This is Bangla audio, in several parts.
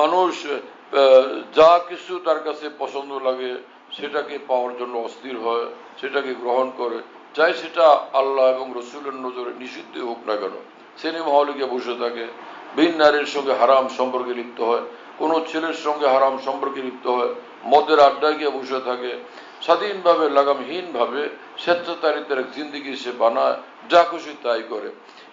মানুষ যা কিছু তার কাছে পছন্দ লাগে, সেটাকে পাওয়ার জন্য অস্থির হয়, সেটাকে গ্রহণ করে। চাই সেটা আল্লাহ এবং রসুলের নজরে নিষিদ্ধ হোক না কেন সিনেমা হলে গিয়ে বসে থাকে। ভিন নারীর সঙ্গে হারাম সম্পর্কে লিপ্ত হয়, কোনো ছেলের সঙ্গে হারাম সম্পর্কে লিপ্ত হয়, মদের আড্ডায় গিয়ে বসে থাকে। স্বাধীনভাবে, লাগামহীনভাবে, স্বেচ্ছাচারিতার এক জিন্দিগি সে বানায়, যা খুশি তাই করে।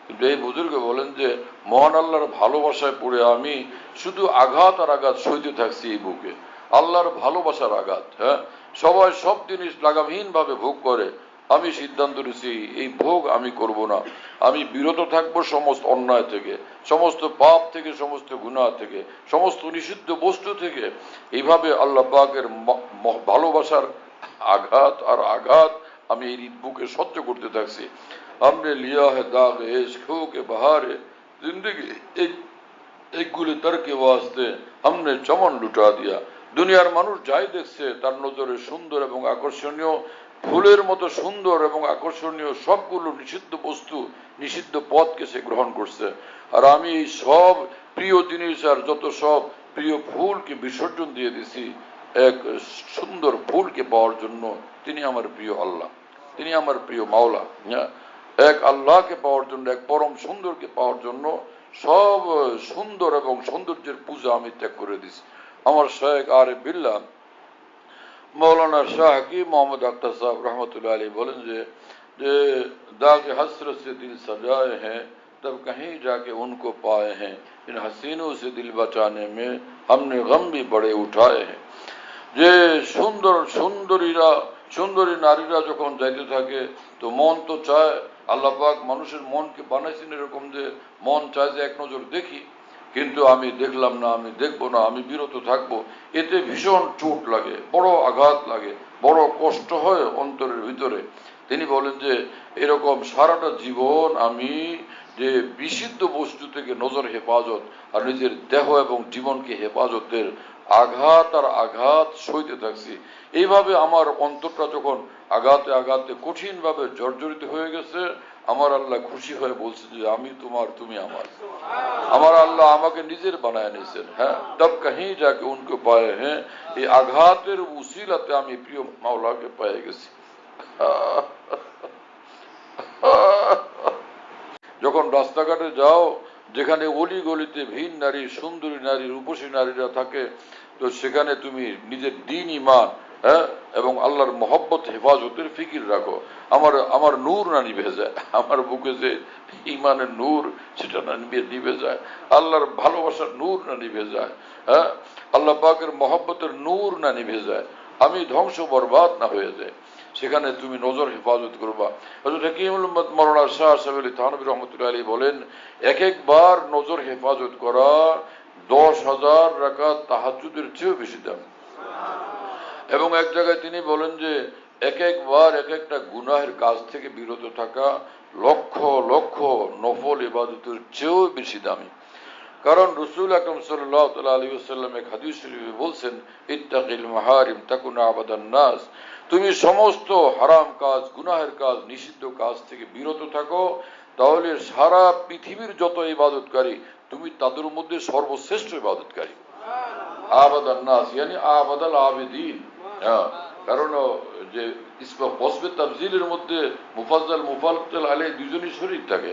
কিন্তু এই বুজুর্গ বলেন যে, মহান আল্লাহর ভালোবাসায় পড়ে আমি শুধু আঘাত আর আঘাত সইতে থাকছি এই বুকে। আল্লাহর ভালোবাসার আঘাত হ্যাঁ? সবাই সব জিনিস লাগামহীন ভাবে ভোগ করে। আমি সিদ্ধান্ত নিয়েছি, এই ভোগ আমি করব না। আমি বিরত থাকব সমস্ত অন্যায় থেকে, সমস্ত পাপ থেকে, সমস্ত গুণা থেকে, সমস্ত নিষিদ্ধ বস্তু থেকে। এইভাবে আল্লাহ পাকের ভালোবাসার আঘাত আর আঘাত আমি এই বুকে সহ্য করতে থাকছি। আমরে লিয়া হে দাগ এ বাহারে, জিন্দগি এক গুলি তরকে ওয়াস্তে আমরে চমন লুটা দিয়া। দুনিয়ার মানুষ যাই দেখছে, তার নজরে সুন্দর এবং আকর্ষণীয়, ফুলের মতো সুন্দর এবং আকর্ষণীয় সবগুলো নিষিদ্ধ বস্তু, নিষিদ্ধ পথকে সে গ্রহণ করছে। আর আমি এই সব প্রিয় জিনিস আর যত সব প্রিয় ফুলকে বিসর্জন দিয়ে দিছি। এক সুন্দর ফুলকে পাওয়ার জন্য তিনি আমার প্রিয় আল্লাহ، তিনি আমার প্রিয় মাওলা، হ্যাঁ? এক আল্লাহকে পাওয়ার জন্য، এক পরম সুন্দরকে পাওয়ার জন্য সব সুন্দর এবং সৌন্দর্যের পূজা আমি ত্যাগ করে দিছি। আমার শেখ আর বিল্লা مولانا شاہ کی محمد اختر صاحب رحمۃ اللہ علیہ بولیں جے جے داغ حسرت سے دل سجائے ہیں تب کہیں جا کے ان کو پائے ہیں ان حسینوں سے دل بچانے میں ہم نے غم بھی بڑے اٹھائے ہیں যে সুন্দর, সুন্দরীরা, সুন্দরী নারীরা যখন যাইতে থাকে, তো মন তো চায়, আল্লাহ পাক মানুষের মনকে বানাইছেন এরকম যে, মন চায় যে এক নজর দেখি। কিন্তু আমি দেখলাম না, আমি দেখব না, আমি বিরত থাকব। এতে ভীষণ চোট লাগে, বড় আঘাত লাগে, বড় কষ্ট হয় অন্তরের ভিতরে। তিনি বলেন যে, এরকম সারাটা জীবন আমি যে বিশুদ্ধ বস্তু থেকে নজর হেফাজত আর নিজের দেহ এবং জীবনকে হেফাজতের আঘাত আর আঘাত সইতে থাকছি। এইভাবে আমার অন্তরটা যখন আঘাতে আঘাতে কঠিনভাবে জর্জরিত হয়ে গেছে, আমার আল্লাহ খুশি হয়ে বলছে যে, আমি তোমার, তুমি আমার। আমার আল্লাহ আমাকে নিজের বানায় নিয়েছেন হ্যাঁ? তব কাহি যাকে উনকে পায়ে হ্যাঁ? এই আঘাতের উসিলাতে আমি প্রিয় মাওলাকে পেয়ে গেছি। যখন রাস্তাঘাটে যাও যেখানে অলি গলিতে ভিন নারী, সুন্দরী নারী, রূপসী নারীরা থাকে, তো সেখানে তুমি নিজের দিন ইমান হ্যাঁ এবং আল্লাহর মহব্বত, হেফাজতের ফিকির রাখো। আমার আমার নূর না নিভে যায়। আমার বুকে যে ইমানের নূর, সেটা না নিভে নিভে যায়। আল্লাহর ভালোবাসার নূর না নিভে যায় হ্যাঁ আল্লাহ পাকের মহব্বতের নূর না নিভে যায়। আমি ধ্বংস বরবাদ না হয়ে যায়। সেখানে তুমি নজর হেফাজত করবা। হজরত হাকিমুল উম্মত শাহ সাহেব আলী রহমতুল্লাহ আলী বলেন, এক একবার নজর হেফাজত করা দশ হাজার রাকাত তাহাজুদের চেয়েও বেশি দাম। এবং এক জায়গায় তিনি বলেন যে, এক একবার এক একটা গুনাহের কাজ থেকে বিরত থাকা লক্ষ লক্ষ নফল ইবাদতের চেয়েও বেশি দামি। কারণ রসুল আকরম সাল্লাহ আলী আসাল্লাম এক হাদিস শরীফে বলছেন ইত্তাকিল মাহারিম তাকুনা আবাদান নাস। তুমি সমস্ত হারাম কাজ গুনাহের কাজ নিষিদ্ধ কাজ থেকে বিরত থাকো তাহলে সারা পৃথিবীর যত ইবাদতকারী তুমি তাদের মধ্যে সর্বশ্রেষ্ঠ ইবাদতকারী। আবাদান নাস ইয়ানি আবাদাল আবেদিন। হ্যাঁ কারণ যে ইসমা বসবে তাফজিলের মধ্যে মুফাজ্জাল মুফাজ্জাল আলে দুজনই শরীর থাকে।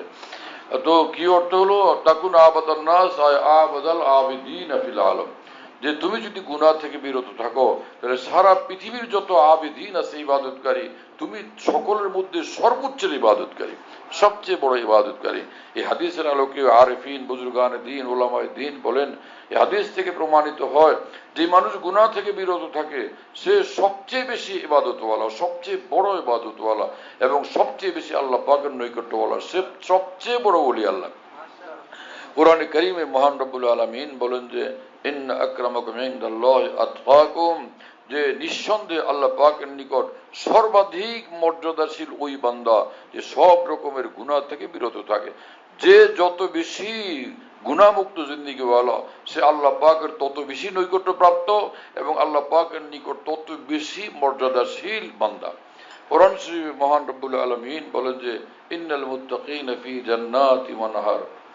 তো কি অর্থ হলো তাকুন আবাদান নাস আয় আবাদাল আবেদিন আফিল আলম যে তুমি যদি গুনাহ থেকে বিরত থাকো, তাহলে সারা পৃথিবীর যত আবেদিন আছে ইবাদতকারী, তুমি সকলের মধ্যে সর্বোচ্চের ইবাদতকারী, সবচেয়ে বড় ইবাদতকারী। এই হাদিসের আলোকে আরেফিন, বুজুর্গান দিন ওলামায় দিন বলেন, এই হাদিস থেকে প্রমাণিত হয় যে মানুষ গুনাহ থেকে বিরত থাকে, সে সবচেয়ে বেশি ইবাদতওয়ালা, সবচেয়ে বড় ইবাদতওয়ালা এবং সবচেয়ে বেশি আল্লাহ পাকের নৈকট্যওয়ালা, সে সবচেয়ে বড় বলি আল্লাহ। কোরআনে করিমে মহান রব্বুল আলমিন বলেন যে ইন আকরামাকুম যে নিঃসন্দেহে আল্লাহ পাকের নিকট সর্বাধিক মর্যাদাশীল ওই বান্দা যে সব রকমের গুনাহ থেকে বিরত থাকে। যে যত বেশি গুণামুক্ত জিন্দিগিওয়ালা, সে আল্লাহ পাকের তত বেশি নৈকট্য প্রাপ্ত এবং আল্লাহ পাকের নিকট তত বেশি মর্যাদাশীল বান্দা। কোরআন শরীফে মহান রব্বুল আলমিন বলেন যে, ইন্নাল মুত্তাকিন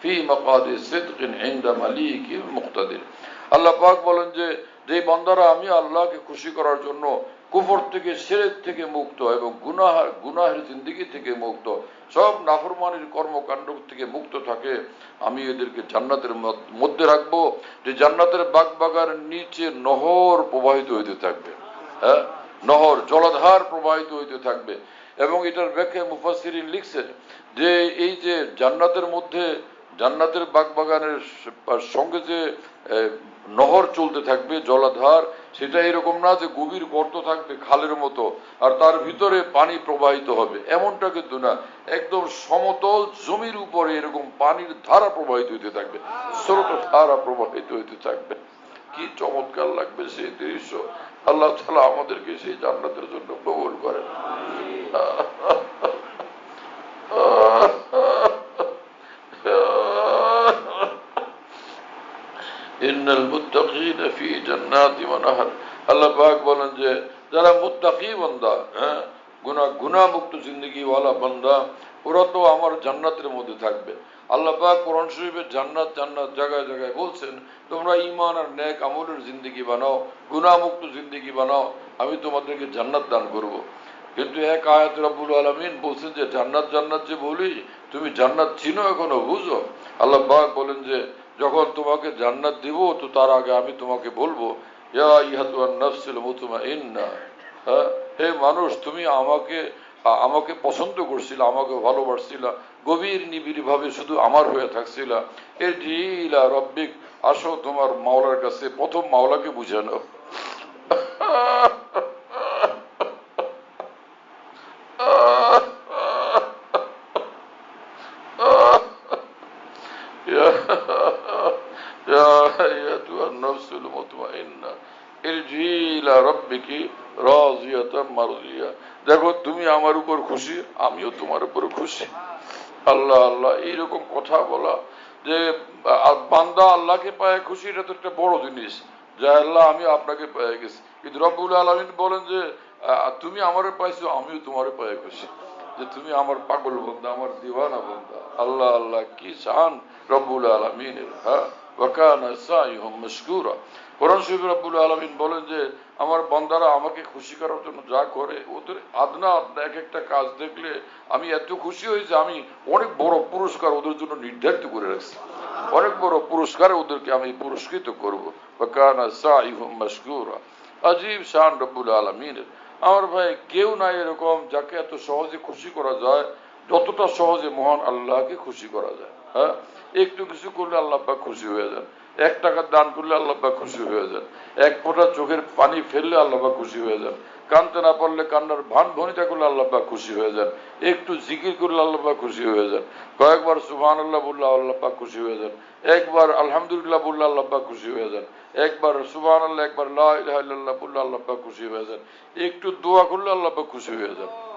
ফি মাকাদি সিদকিন ইনদা মালিকি মুক্তাদির। আল্লাহ পাক বলেন যে যে বান্দারা আমি আল্লাহকে খুশি করার জন্য কুফর থেকে, সেরেক থেকে মুক্ত এবং গুনাহ গুনাহের জিন্দিগি থেকে মুক্ত, সব নাফরমানির কর্মকাণ্ড থেকে মুক্ত থাকে, আমি এদেরকে জান্নাতের মধ্যে রাখব, যে জান্নাতের বাগ বাগার নিচে নহর প্রবাহিত হইতে থাকবে। হ্যাঁ? নহর, জলাধার প্রবাহিত হইতে থাকবে। এবং এটার ব্যাখ্যা মুফাসিরিন লিখছেন যে, এই যে জান্নাতের মধ্যে জান্নাতের বাগবাগানের সঙ্গে যে নহর চলতে থাকবে, জলাধার, সেটা এরকম না যে গভীর গর্ত থাকবে, খালের মতো, আর তার ভিতরে পানি প্রবাহিত হবে। এমনটা কিন্তু না। একদম সমতল জমির উপরে এরকম পানির ধারা প্রবাহিত হইতে থাকবে স্রোত ধারা প্রবাহিত হইতে থাকবে। কি চমৎকার লাগবে সেই দৃশ্য। আল্লাহ তালা আমাদেরকে সেই জান্নাতের জন্য কবুল করেন। বলেন যে, যারা হ্যাঁ গুনাহ গুনাহ মুক্ত জিন্দগি ওয়ালা বান্দা, ওরা তো আমার জান্নাতের মধ্যে থাকবে। আল্লাহ কোরআন শরীফের জান্নাত জান্নাত জায়গায় জায়গায় বলছেন, তোমরা ঈমান আর নেক আমলের জিন্দগি বানাও গুনাহ মুক্ত জিন্দগি বানাও, আমি তোমাদেরকে জান্নাত দান করব। কিন্তু এক আয়াত রব্বুল আলমিন বলছেন যে, জান্নাত জান্নাত যে বলি, তুমি জান্নাত চিনো এখনও, বুঝো? আল্লাহ বলেন যে যখন তোমাকে জান্নাত দিব, তো তার আগে আমি তোমাকে বলব হ্যাঁ? হে মানুষ, তুমি আমাকে আমাকে পছন্দ করছিল, আমাকে ভালোবাসছিল, গভীর নিবিড় ভাবে শুধু আমার হয়ে থাকছিল। এর রব্বিক, আসো তোমার মাওলার কাছে, প্রথম মাওলাকে বুঝানো। দেখো, তুমি আমার উপর খুশি, আমিও তোমার উপর খুশি। আল্লাহ আল্লাহ, এইরকম কথা বলা যে বান্দা আল্লাহকে পায় খুশি, এটা তো একটা বড় জিনিস। যা আল্লাহ, আমি আপনাকে পেয়ে গেছি। কিন্তু রব্বুল আলমিন বলেন যে তুমি আমারে পাইছো, আমিও তোমারে পেয়ে খুশি। যে তুমি আমার পাগল বন্ধা, আমার দিওয়ানা বন্ধা। আল্লাহ আল্লাহ, কি চান রব্বুল আলমিনের হ্যাঁ? কোরআন আলমিন বলেন যে, আমার বন্দারা আমাকে খুশি করার জন্য যা করে, ওদের এক একটা কাজ দেখলে আমি এত খুশি হয়েছি আমি অনেক বড় পুরস্কার ওদের জন্য নির্ধারিত করে রাখছি। অনেক বড় পুরস্কারে ওদেরকে আমি পুরস্কৃত করব। আজীব শান রব্বুল আলমিনের। আমার ভাই, কেউ নাই এরকম যাকে এত সহজে খুশি করা যায় যতটা সহজে মহান আল্লাহকে খুশি করা যায় হ্যাঁ? একটু কিছু করলে আল্লাহ পাক খুশি হয়ে যান। এক টাকা দান করলে আল্লাহ পাক খুশি হয়ে যান। এক ফোঁটা চোখের পানি ফেললে আল্লাহ পাক খুশি হয়ে যান। কানতে না পারলে কান্নার ভান ভনিতা করলে আল্লাহ পাক খুশি হয়ে যান। একটু জিকির করলে আল্লাহ পাক খুশি হয়ে যান। কয়েকবার সুবহান আল্লাহ বললে আল্লাহ পাক খুশি হয়ে যান। একবার আলহামদুলিল্লাহ বললে আল্লাহ পাক খুশি হয়ে যান। একবার সুবহান আল্লাহ একবার লা ইলাহা ইল্লাল্লাহ বললে আল্লাহ পাক খুশি হয়ে যান। একটু দোয়া করলে আল্লাহ পাক খুশি হয়ে যান।